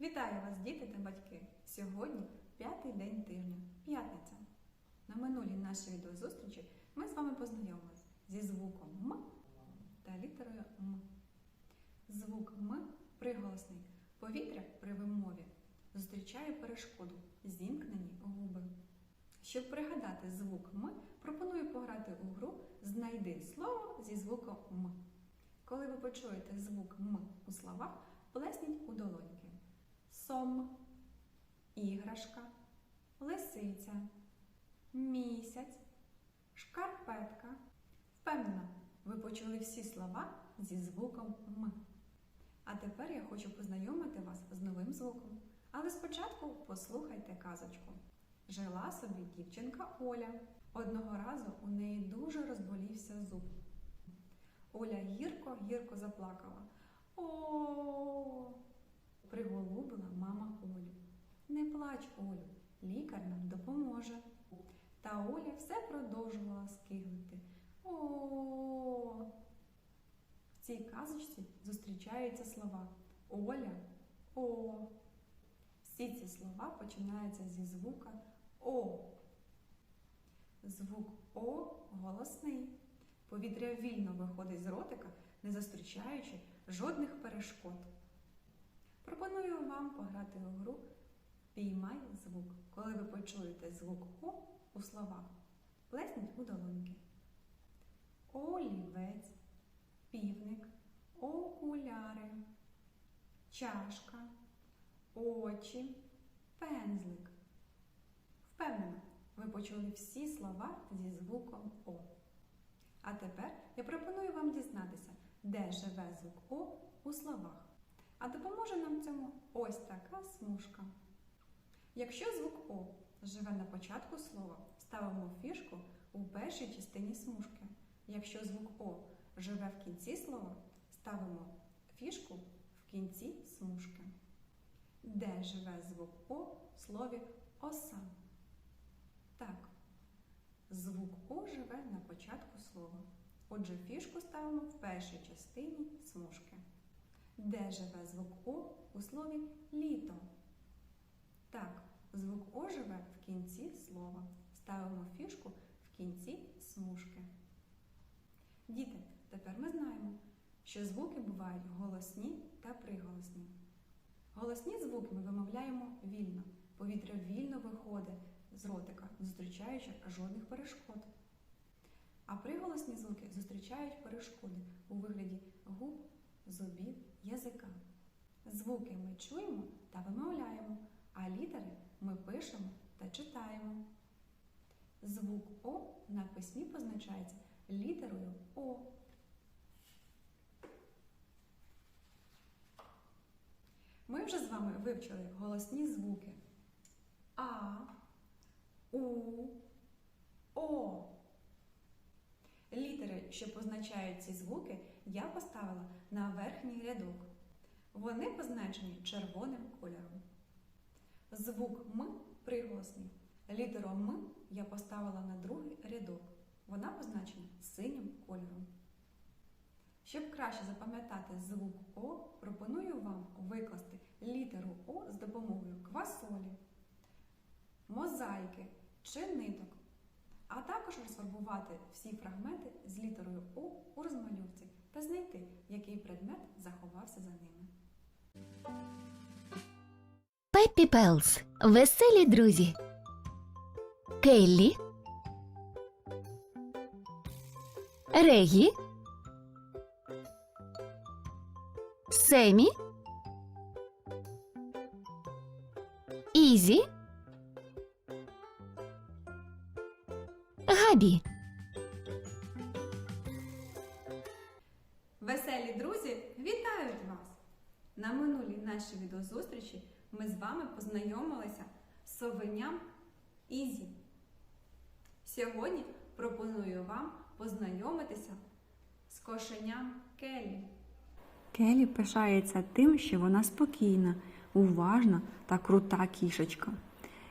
Вітаю вас, діти та батьки! Сьогодні п'ятий день тижня, п'ятниця. На минулій нашій відеозустрічі ми з вами познайомились зі звуком М та літерою М. Звук М приголосний. Повітря при вимові зустрічає перешкоду зімкнені губи. Щоб пригадати звук М, пропоную пограти у гру Знайди слово зі звуком М. Коли ви почуєте звук М у словах, плесніть у долоньки. Сом, іграшка, лисиця, місяць, шкарпетка. Впевнена, ви почули всі слова зі звуком М. А тепер я хочу познайомити вас з новим звуком. Але спочатку послухайте казочку. Жила собі дівчинка Оля. Одного разу у неї дуже розболівся зуб. Оля гірко-гірко заплакала. О! Приголубила мама Олю. Не плач, Олю, лікар нам допоможе. Та Оля все продовжувала скиглити. О. В цій казочці зустрічаються слова Оля, О. Всі ці слова починаються зі звука О. Звук О голосний. Повітря вільно виходить з ротика, не зустрічаючи жодних перешкод. Пропоную вам пограти у гру Піймай звук. Коли ви почуєте звук О у словах, плесніть у долоньки. Олівець, півник, окуляри, чашка, очі, пензлик. Впевнена, ви почули всі слова зі звуком О. А тепер я пропоную вам дізнатися, де живе звук О у словах. А допоможе нам цьому ось така смужка. Якщо звук О живе на початку слова, ставимо фішку у першій частині смужки. Якщо звук О живе в кінці слова, ставимо фішку в кінці смужки. Де живе звук О в слові оса? Так, звук О живе на початку слова. Отже, фішку ставимо в першій частині смужки. Де живе звук О у слові літо? Так, звук О живе в кінці слова. Ставимо фішку в кінці смужки. Діти, тепер ми знаємо, що звуки бувають голосні та приголосні. Голосні звуки ми вимовляємо вільно. Повітря вільно виходить з ротика, зустрічаючи жодних перешкод. А приголосні звуки зустрічають перешкоди у вигляді губ, зубів, язика. Звуки ми чуємо та вимовляємо, а літери ми пишемо та читаємо. Звук О на письмі позначається літерою О. Ми вже з вами вивчили голосні звуки А, У, О. Літери, що позначають ці звуки, я поставила на верхній рядок. Вони позначені червоним кольором. Звук М приголосний. Літеру М я поставила на другий рядок. Вона позначена синім кольором. Щоб краще запам'ятати звук О, пропоную вам викласти літеру О з допомогою квасолі, мозаїки чи ниток, а також розфарбувати всі фрагменти з літерою О у розмальовці та знайти, який предмет заховався за ними. Пеппі Пелс. Веселі друзі. Келлі. Регі. Семі. Ізі. Габі. Веселі друзі вітають вас! На минулій нашій відеозустрічі ми з вами познайомилися з совеням Ізі. Сьогодні пропоную вам познайомитися з кошеням Келі. Келі пишається тим, що вона спокійна, уважна та крута кішечка.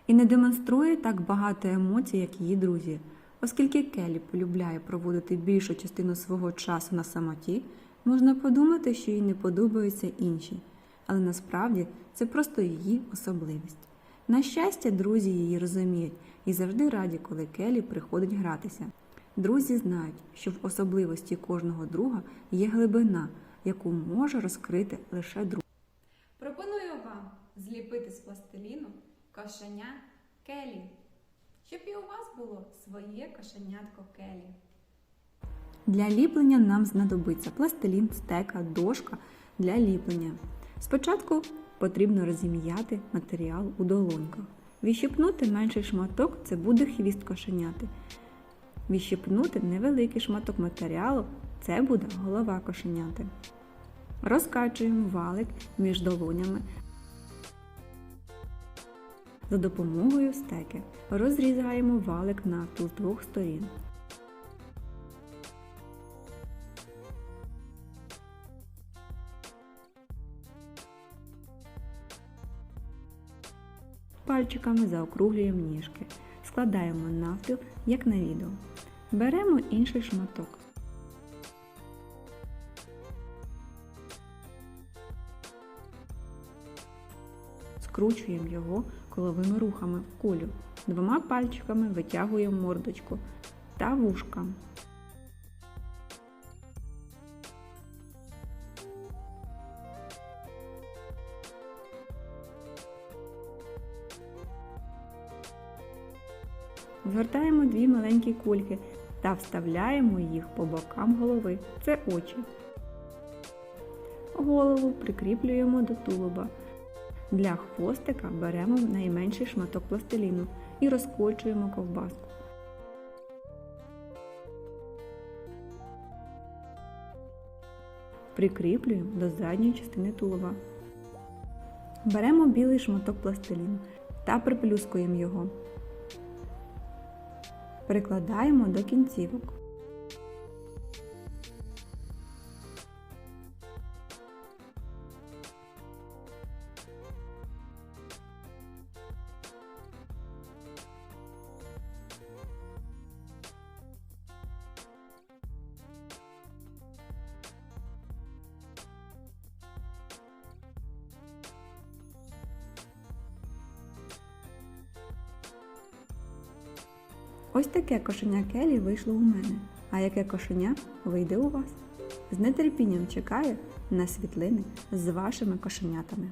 І не демонструє так багато емоцій, як її друзі. Оскільки Келі полюбляє проводити більшу частину свого часу на самоті, можна подумати, що їй не подобаються інші. але насправді це просто її особливість. На щастя, друзі її розуміють і завжди раді, коли Келі приходить гратися. Друзі знають, що в особливості кожного друга є глибина, яку може розкрити лише друг. Пропоную вам зліпити з пластиліну кошеня Келі, щоб і у вас було своє кошенятко Келі. Для ліплення нам знадобиться пластилін, стека, дошка для ліплення. Спочатку потрібно розім'яти матеріал у долоньках. Відщипнути менший шматок це буде хвіст кошеняти. Віщипнути невеликий шматок матеріалу це буде голова кошеняти. Розкачуємо валик між долонями за допомогою стеки. Розрізаємо валик навпіл з двох сторін. Пальчиками заокруглюємо ніжки. Складаємо навпіл, як на відео. Беремо інший шматок. Скручуємо його коловими рухами в кулю. Двома пальчиками витягуємо мордочку та вушка. Згортаємо дві маленькі кульки та вставляємо їх по бокам голови. Це очі. Голову прикріплюємо до тулуба. Для хвостика беремо найменший шматок пластиліну і розкочуємо ковбаску. Прикріплюємо до задньої частини тулова. Беремо білий шматок пластиліну та приплюскуємо його. Прикладаємо до кінцівок. Ось таке кошеня Келі вийшло у мене. А яке кошеня вийде у вас? З нетерпінням чекаю на світлини з вашими кошенятами.